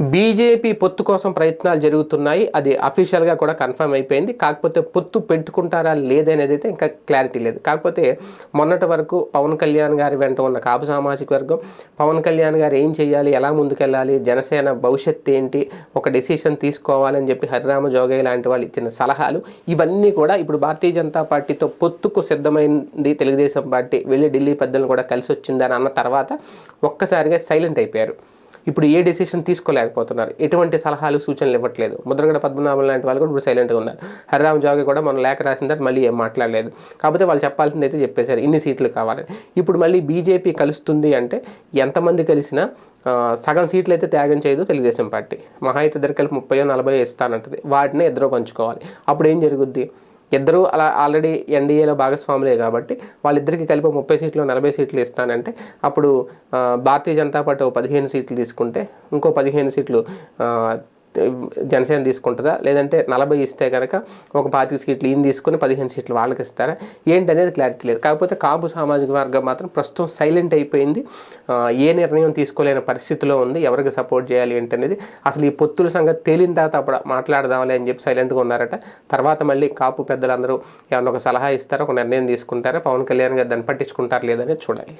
BJP పొత్తు కోసం ప్రయత్నాలు జరుగుతున్నాయి. అది అఫీషియల్గా కూడా కన్ఫర్మ్ అయిపోయింది. కాకపోతే పొత్తు పెట్టుకుంటారా లేదనేది అయితే ఇంకా క్లారిటీ లేదు. కాకపోతే మొన్నటి వరకు పవన్ కళ్యాణ్ గారి వెంట ఉన్న కాపు సామాజిక వర్గం పవన్ కళ్యాణ్ గారు ఏం చేయాలి ఎలా ముందుకెళ్ళాలి జనసేన భవిష్యత్తు ఏంటి ఒక డెసిషన్ తీసుకోవాలని చెప్పి హరిరామ జోగయ్య లాంటి వాళ్ళు ఇచ్చిన సలహాలు ఇవన్నీ కూడా ఇప్పుడు భారతీయ జనతా పార్టీతో పొత్తుకు సిద్ధమైంది తెలుగుదేశం పార్టీ. వెళ్ళి ఢిల్లీ పెద్దలను కూడా కలిసి వచ్చిందని అన్న తర్వాత ఒక్కసారిగా సైలెంట్ అయిపోయారు. ఇప్పుడు ఏ డెసిషన్ తీసుకోలేకపోతున్నారు. ఎటువంటి సలహాలు సూచనలు ఇవ్వట్లేదు. ముద్రగడ పద్మనాభం లాంటి వాళ్ళు కూడా ఇప్పుడు సైలెంట్గా ఉన్నారు. హరిరామ్ జాగి కూడా మనం లేఖ రాసిన తర్వాత మళ్ళీ ఏం మాట్లాడలేదు. కాకపోతే వాళ్ళు చెప్పాల్సింది అయితే చెప్పేశారు. ఇన్ని సీట్లు కావాలని ఇప్పుడు మళ్ళీ బీజేపీ కలుస్తుంది అంటే ఎంతమంది కలిసినా సగం సీట్లు అయితే త్యాగం చేయదు తెలుగుదేశం పార్టీ. మహా అయితే ఇద్దరు కలిపి ముప్పై నలభై ఇస్తానంటది. వాటిని ఇద్దరు పంచుకోవాలి. అప్పుడు ఏం జరుగుద్ది? ఇద్దరు అలా ఆల్రెడీ ఎన్డీఏలో భాగస్వాములే కాబట్టి వాళ్ళిద్దరికి కలిపి ముప్పై సీట్లు నలభై సీట్లు ఇస్తానంటే అప్పుడు భారతీయ జనతా పార్టీ ఒక పదిహేను సీట్లు తీసుకుంటే ఇంకో పదిహేను సీట్లు జనసేన తీసుకుంటుందా? లేదంటే నలభై ఇస్తే కనుక ఒక పాతిక సీట్లు ఈయన తీసుకుని పదిహేను సీట్లు వాళ్ళకి ఇస్తారా? ఏంటి అనేది క్లారిటీ లేదు. కాకపోతే కాపు సామాజిక వర్గం మాత్రం ప్రస్తుతం సైలెంట్ అయిపోయింది. ఏ నిర్ణయం తీసుకోలేని పరిస్థితిలో ఉంది. ఎవరికి సపోర్ట్ చేయాలి ఏంటనేది అసలు ఈ పొత్తుల సంగతి తేలిన తర్వాత అప్పుడు మాట్లాడదామలే అని చెప్పి సైలెంట్గా ఉన్నారట. తర్వాత మళ్ళీ కాపు పెద్దలందరూ ఏమైనా ఒక సలహా ఇస్తారో? ఒక నిర్ణయం తీసుకుంటారా? పవన్ కళ్యాణ్ గారు దాన్ని పట్టించుకుంటారు? లేదనేది చూడాలి.